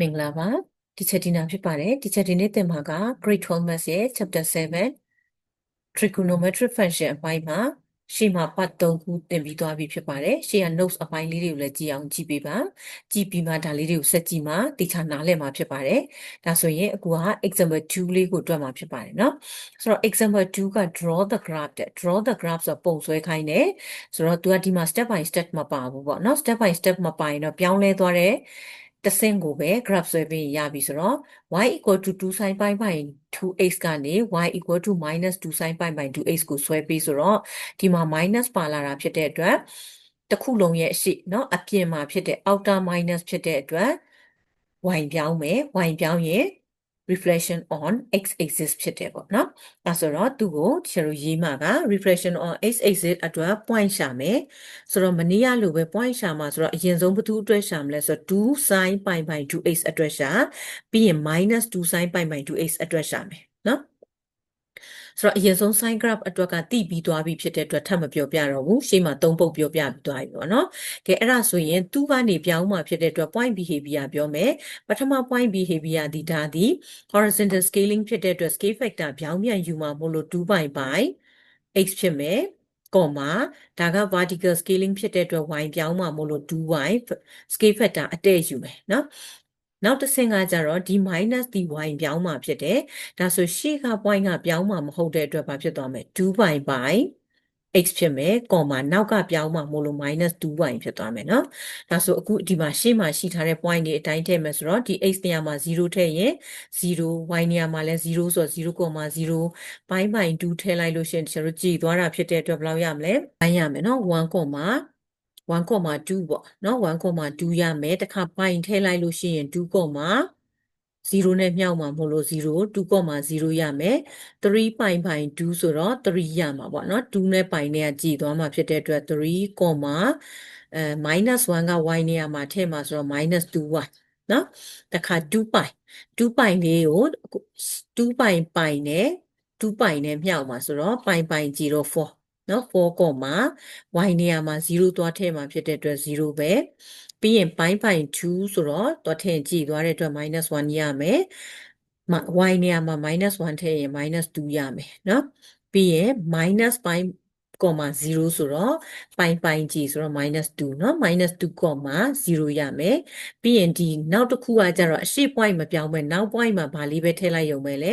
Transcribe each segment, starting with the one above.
မင်္ဂလာပါဒီချက်ဒီနာဖြစ်ပါတယ်ဒီချက်ဒီနေ့သင်မှာက grade 12 maths ရဲ့ chapter 7 trigonometric function အပိုင်းမှာရှေ့မှာ part 3ခုသင်ပြီးသွားပြီဖြစ်ပါတယ်ရှေ့က notes အပိုင်းလေးတွေကိုလည်းကြည့်အောင်ကြည့်ပေးပါကြည့်ပြီးမှဒါလေးတွေကိုဆက်ကြည့်မှတခြားနားလည်မှာဖြစ်ပါတယ်ဒါဆိုရင်အခုက example 2လေးကိုတွက်မှာဖြစ်ပါတယ်เนาะဆိုတော့ example 2က draw the graph တဲ့ draw the graph ဆိုတော့ပုံဆွဲခိုင်းတယ်ဆိုတော့ तू ကဒီမှာ step by step မပါဘူးပေါ့เนาะ step by step မပါရင်တော့ပြောင်းလဲသွားတဲ့ တစ်ဆင့်ကိုပဲ graph ဆွဲပြီးရပြီဆိုတော့ y equal to 2 sin pi by 2x ကနေ y equal to minus 2 sin pi by 2x ကိုဆွဲပြီးဆိုတော့ဒီမှာ minus ပါလာတာဖြစ်တဲ့အတွက်တစ်ခုလုံးရဲ့အရှိเนาะအပြင်မှာဖြစ်တဲ့ outer minus ဖြစ်တဲ့အတွက် y ပြောင်းမယ် y ပြောင်းရင် reflection on x axis ဖြစ်တယ်ပေါ့နော်။အဲဆိုတော့သူ့ကိုကျတို့ရေးမှာက reflection on x axis အတွက် point ရှာမယ်။ဆိုတော့မနေ့ကလိုပဲ point ရှာမှာဆိုတော့အရင်ဆုံးဘယ်သူအတွက်ရှာမလဲဆိုတော့2 sin pi by 2x အတွက်ရှာပြီးရင် minus 2 sin pi by 2x အတွက်ရှာမယ်နော်။ ဆိုတော့အရင်ဆုံး sin graph အတွက်ကတိပြီးသွားပြီဖြစ်တဲ့အတွက်ထပ်မပြောပြတော့ဘူးရှေ့မှာသုံးပုတ်ပြောပြပြီးသွားပြီပေါ့နော်ကဲအဲ့ဒါဆိုရင်သူ့ကနေပြောင်းမှာဖြစ်တဲ့အတွက် point behavior ပြောမယ်ပထမ point behavior ဒီဒါဒီ horizontal scaling ဖြစ်တဲ့အတွက် scale factor ပြောင်းပြန်ယူမှာမို့လို့2 by by x ဖြစ်မယ်ကောမာဒါက vertical scaling ဖြစ်တဲ့အတွက် y ပြောင်းမှာမို့လို့ 2y scale factor အတဲ့ယူမယ်เนาะ နောက်တစ်ဆင့်ကကြတော့ဒီ minus ဒီ y ပြောင်းမှာဖြစ်တယ်ဒါဆိုရှေ့က point ကပြောင်းမှာမဟုတ်တဲ့အတွက်ဘာဖြစ်သွားမလဲ2 by by x ဖြစ်မယ်ကောမာနောက်ကပြောင်းမှာမို့လို့ minus 2y ဖြစ်သွားမယ်เนาะဒါဆိုအခုဒီမှာရှေ့မှာရှိထားတဲ့ point တွေအတိုင်းထည့်မယ်ဆိုတော့ဒီ x နေရာမှာ0ထည့်ရင်0 y နေရာမှာလည်း0ဆိုတော့0.0 pi by 2ထည့်လိုက်လို့ရှိရင်ကျွန်တော်ကြည်သွားတာဖြစ်တဲ့အတွက်ဘယ်လောက်ရမလဲပိုင်းရမယ်เนาะ1 1.2ပေါ့နော်1.2ရမယ်တခါပိုင်ထည့်လိုက်လို့ရှိရင်2.0နဲ့မြောက်မှာမဟုတ်လို့0 2.0ရမယ်3ပိုင်ပိုင်2ဆိုတော့3ရမှာပေါ့နော်2နဲ့ပိုင်နဲ့ကကြည်သွားမှာဖြစ်တဲ့အတွက် 3, အဲ -1 က y နေရာမှာထည့်မှာဆိုတော့ -2y နော်တခါ2ပိုင်2ပိုင်လေးကို2ပိုင်ပိုင်နဲ့2ပိုင်နဲ့မြောက်မှာဆိုတော့ပိုင်ပိုင်ကြည်တော့4 နော်4ကောမှာ y နေရာမှာ0သွားထည့်မှာဖြစ်တဲ့အတွက်0ပဲပြီးရင်ပိုင်းပိုင်း2ဆိုတော့သွားထည့်ကြည့်သွားတဲ့အတွက် -1 ရမယ် y နေရာမှာ -1 ထည့်ရင် -2 ရမယ်နော်ပြီးရင် minus ပိုင်းကောမ 0ဆိုတော့ပိုင်ပိုင်ကြည့်ဆိုတော့ -2 เนาะ -2 ကောမ0ရမယ်ပြီးရင်ဒီနောက်တစ်ခုကကြတော့အရှိ point မပြောင်းပဲနောက် point မှာဗာလေးပဲထည့်လိုက်ရုံပဲလေ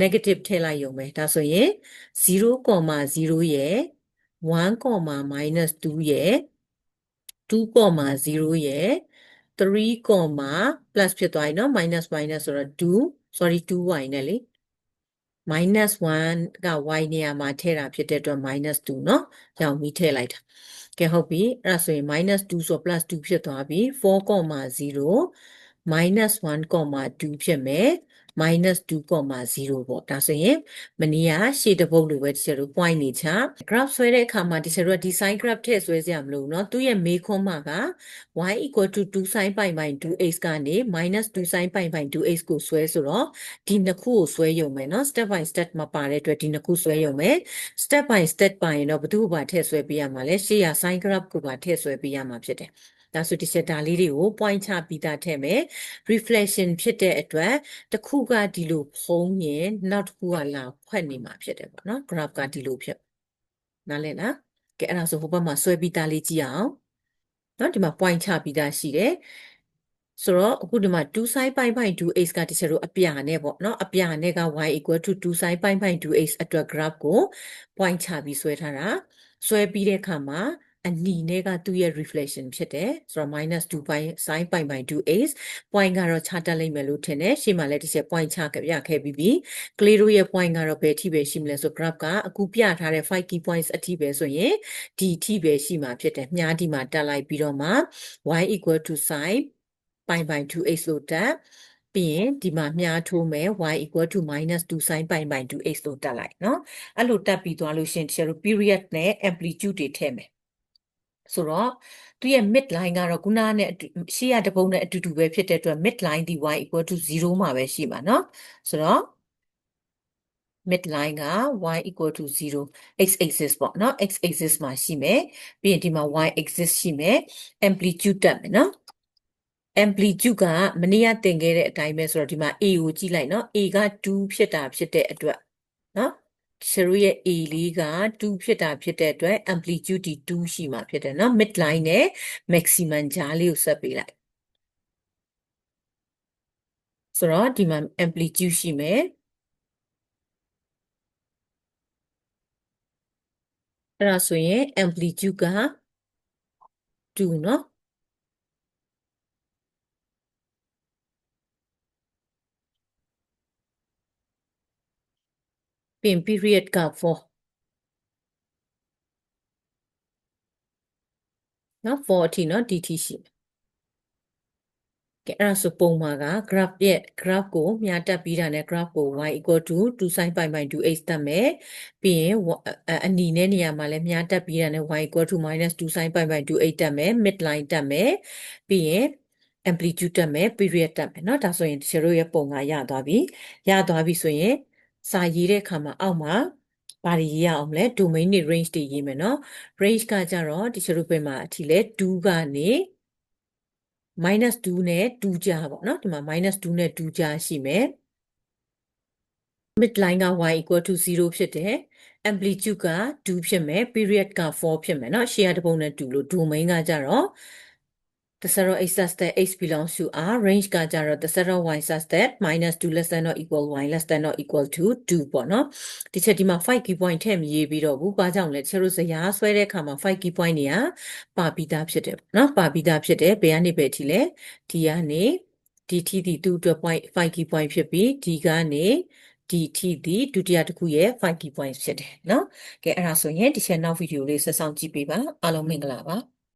negative ထည့်လိုက်ရုံပဲဒါဆိုရင်0.0ရဲ့1, -2 ရဲ့2.0ရဲ့3, plus ဖြစ်သွားပြီเนาะ minus minus ဆိုတော့2 sorry 2y နဲ့လေ minus 1က y နေရာမှာထည့်တာဖြစ်တဲ့အတွက် minus 2เนาะရောင်ပြီးထည့်လိုက်တာကဲဟုတ်ပြီအဲ့ဒါဆိုရင် minus 2ဆို plus 2ဖြစ်သွားပြီ4.0 minus 1.2ဖြစ်မယ် -2.0ပေါ့ဒါဆိုရင်မနီးကရှေ့တစ်ပုတ်လိုပဲတချို့တို့ point နေချ graph ဆွဲတဲ့အခါမှာတချို့တို့ design graph ထည့်ဆွဲစရာမလိုဘူးเนาะသူ့ရဲ့မေးခွန်းမှာက y equal to 2 sin pi by 2x ကနေ -2 sin pi by 2x ကိုဆွဲဆိုတော့ဒီနှစ်ခုကိုဆွဲရုံပဲเนาะ step by step မပါတဲ့အတွက်ဒီနှစ်ခုဆွဲရုံပဲ step by step ပါရင်တော့ဘယ်သူ့ဘာထည့်ဆွဲပေးရမှာလဲရှေ့ရ sin graph ကိုပါထည့်ဆွဲပေးရမှာဖြစ်တယ် ဒါဆိုဒီချက်ဒါလေးတွေကို point ချပြီးသားထည့်မယ် reflection ဖြစ်တဲ့အတွက်တစ်ခုကဒီလိုဖုံးရင်နောက်တစ်ခုကလာဖွက်နေမှာဖြစ်တယ်ပေါ့နော် graph ကဒီလိုဖြစ်နားလည်လားကဲအဲ့ဒါဆိုဟိုဘက်မှာဆွဲပြီးသားလေးကြည့်အောင်နော်ဒီမှာ point ချပြီးသားရှိတယ်ဆိုတော့အခုဒီမှာ2 sin pi by 2x ကတချို့တို့အပြာနဲ့ပေါ့နော်အပြာနဲ့က y equal to 2 sin pi by 2x အတွက် graph ကို point ချပြီးဆွဲထားတာဆွဲပြီးတဲ့အခါမှာ အနီနဲ့ကသူ့ရဲ့ reflection ဖြစ်တယ်ဆိုတော့ -2 ပိုင်း sin pi by 2h point ကတော့ခြားတက်လိမ့်မယ်လို့ထင်တယ်ရှေ့မှာလည်းတစ်ချက် point ခြားပြခဲ့ပြီးပြီကလေးတို့ရဲ့ point ကတော့ဘယ်အထိပဲရှိမလဲဆို graph ကအခုပြထားတဲ့5 key points အထိပဲဆိုရင်ဒီအထိပဲရှိမှာဖြစ်တယ်မြားဒီမှာတက်လိုက်ပြီးတော့မှ y equal to sin pi by 2h လို့တက်ပြီးရင်ဒီမှာမြားထိုးမယ် y equal to -2 sin pi by 2h လို့တက်လိုက်เนาะအဲ့လိုတက်ပြီးသွားလို့ရှင်တချို့ period နဲ့ amplitude တွေထည့်မယ် ဆိုတော့သူရဲ့ mid line ကတော့ခုနကနဲ့ရှေ့ရတပုံနဲ့အတူတူပဲဖြစ်တဲ့အတွက် mid line ဒီ y equal to 0မှာပဲရှိမှာเนาะဆိုတော့ mid line က y equal to 0 x axis ပေါ့เนาะ x axis မှာရှိမယ်ပြီးရင်ဒီမှာ y axis ရှိမယ် amplitude တက်မယ်เนาะ amplitude ကမနေ့ကသင်ခဲ့တဲ့အတိုင်းပဲဆိုတော့ဒီမှာ a ကိုကြည့်လိုက်နော် a က2ဖြစ်တာဖြစ်တဲ့အတွက်နော် ရှရုရဲ့ a လေးက2ဖြစ်တာဖြစ်တဲ့အတွက် amplitude ဒီ2ရှိမှာဖြစ်တယ်နော် midline နဲ့ maximum ကြားလေးကိုဆက်ပေးလိုက်ဆိုတော့ဒီမှာ amplitude ရှိမယ်အဲ့ဒါဆိုရင် amplitude က2เนาะ ပြင် period က4เนาะ4အထိเนาะ dt ရှိမယ်ကဲအဲ့ဒါဆိုပုံမှာက graph ရဲ့ graph ကိုမြာတက်ပြီးတာနဲ့ graph ကို y equal to 2 sin pi by 2h တက်မယ်ပြီးရင်အနီနဲ့နေရာမှာလည်းမြာတက်ပြီးတာနဲ့ y equal to minus 2 sin pi by 2h တက်မယ် midline တက်မယ်ပြီးရင် amplitude တက်မယ် period တက်မယ်เนาะဒါဆိုရင်ဒီတို့ရဲ့ပုံကရသွားပြီရသွားပြီဆိုရင် စာရေးတဲ့အခါမှာအောက်မှာဘာတွေရေးရအောင်လဲ domain တွေ range တွေရေးမယ်เนาะ range ကကြတော့ဒီတို့ပြင်မှာအထိလဲ2ကနေ minus 2နဲ့2ကြားပေါ့နော်ဒီမှာ minus 2နဲ့2ကြားရှိမယ် midline က y equal to 0ဖြစ်တယ် amplitude က2ဖြစ်မယ် period က4ဖြစ်မယ်เนาะ share တစ်ပုံနဲ့2လို့ domain ကကြတော့ the zero x such that x belongs to r range ကကြတော့ the zero y such that minus 2 less than or equal y less than or equal to 2ပေါ့နော်ဒီချက်ဒီမှာ5 key point ထည့်မရေးပြီးတော့ဘူးဘာကြောင့်လဲချက်တို့ဇယားဆွဲတဲ့အခါမှာ5 key point တွေကပါပြီးသားဖြစ်တယ်နော်ပါပြီးသားဖြစ်တယ်ဘယ်ကနေပဲထိလဲဒီကနေဒီထိဒီ2အတွက် point 5 key point ဖြစ်ပြီးဒီကနေဒီထိဒီဒုတိယတစ်ခုရဲ့5 key point ဖြစ်တယ်နော်ကဲအဲ့ဒါဆိုရင်ဒီချက်နောက်ဗီဒီယိုလေးဆက်ဆောင်ကြည့်ပေးပါအားလုံးမင်္ဂလာပါ